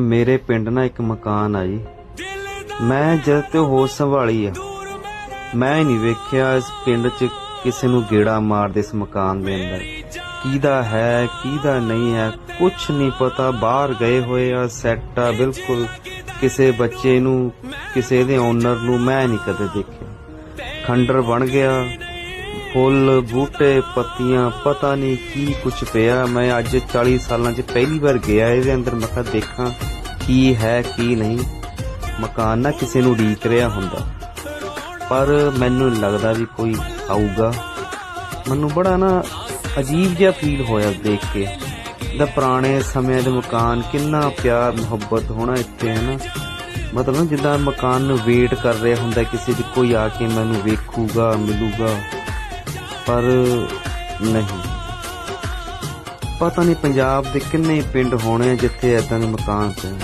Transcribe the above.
ਮੇਰੇ ਪਿੰਡ ਨਾ ਇੱਕ ਮਕਾਨ ਆ ਜੀ ਮੈਂ ਜਦ ਤੇ ਹੋਸ਼ ਸੰਭਾਲੀ ਆ। ਮੈਂ ਨਹੀਂ ਵੇਖਿਆ ਇਸ ਪਿੰਡ 'ਚ ਕਿਸੇ ਨੂੰ ਗੇੜਾ ਮਾਰਦੇ ਇਸ ਮਕਾਨ ਦੇ ਅੰਦਰ। ਕਿਹਦਾ ਹੈ, ਕਿਹਦਾ ਨਹੀਂ ਹੈ ਕੁਝ ਨਹੀਂ ਪਤਾ। ਬਾਹਰ ਗਏ ਹੋਏ ਆ ਸੈੱਟ ਆ, ਬਿਲਕੁਲ ਕਿਸੇ ਬੱਚੇ ਨੂੰ, ਕਿਸੇ ਦੇ ਓਨਰ ਨੂੰ ਮੈਂ ਨਹੀਂ ਕਦੇ ਦੇਖਿਆ। ਖੰਡਰ ਬਣ ਗਿਆ। ਫੁੱਲ, ਬੂਟੇ, ਪੱਤੀਆਂ, ਪਤਾ ਨਹੀਂ ਕੀ ਕੁਝ ਪਿਆ। ਮੈਂ ਅੱਜ 40 ਸਾਲਾਂ 'ਚ ਪਹਿਲੀ ਵਾਰ ਗਿਆ ਇਹਦੇ ਅੰਦਰ। ਮੈਂ ਕਿਹਾ, ਦੇਖਾਂ ਕੀ ਹੈ, ਕੀ ਨਹੀਂ। ਮਕਾਨ ਨਾ ਕਿਸੇ ਨੂੰ ਢੀਕ ਰਿਹਾ ਹੁੰਦਾ। ਪਰ ਮੈਨੂੰ ਲੱਗਦਾ ਵੀ ਕੋਈ ਆਊਗਾ। ਮੈਨੂੰ ਬੜਾ ਨਾ ਅਜੀਬ ਜਿਹਾ ਫੀਲ ਹੋਇਆ ਦੇਖ ਕੇ। ਦਾ ਪੁਰਾਣੇ ਸਮਿਆਂ ਦੇ ਮਕਾਨ, ਕਿੰਨਾ ਪਿਆਰ, ਮੁਹੱਬਤ ਹੋਣਾ ਇੱਥੇ, ਹੈ ਨਾ? ਮਤਲਬ ਨਾ ਜਿੱਦਾਂ ਮਕਾਨ ਨੂੰ ਵੇਟ ਕਰ ਰਿਹਾ ਹੁੰਦਾ, ਕਿਸੇ ਦੀ ਕੋਈ ਆ ਕੇ ਮੈਨੂੰ ਵੇਖੂਗਾ, ਮਿਲੂਗਾ। ਪਰ ਨਹੀਂ। ਪਤਾ ਨਹੀਂ ਪੰਜਾਬ ਦੇ ਕਿੰਨੇ ਪਿੰਡ ਹੋਣੇ ਜਿੱਥੇ ਐਦਾਂ ਦੇ ਮਕਾਨ ਪਏ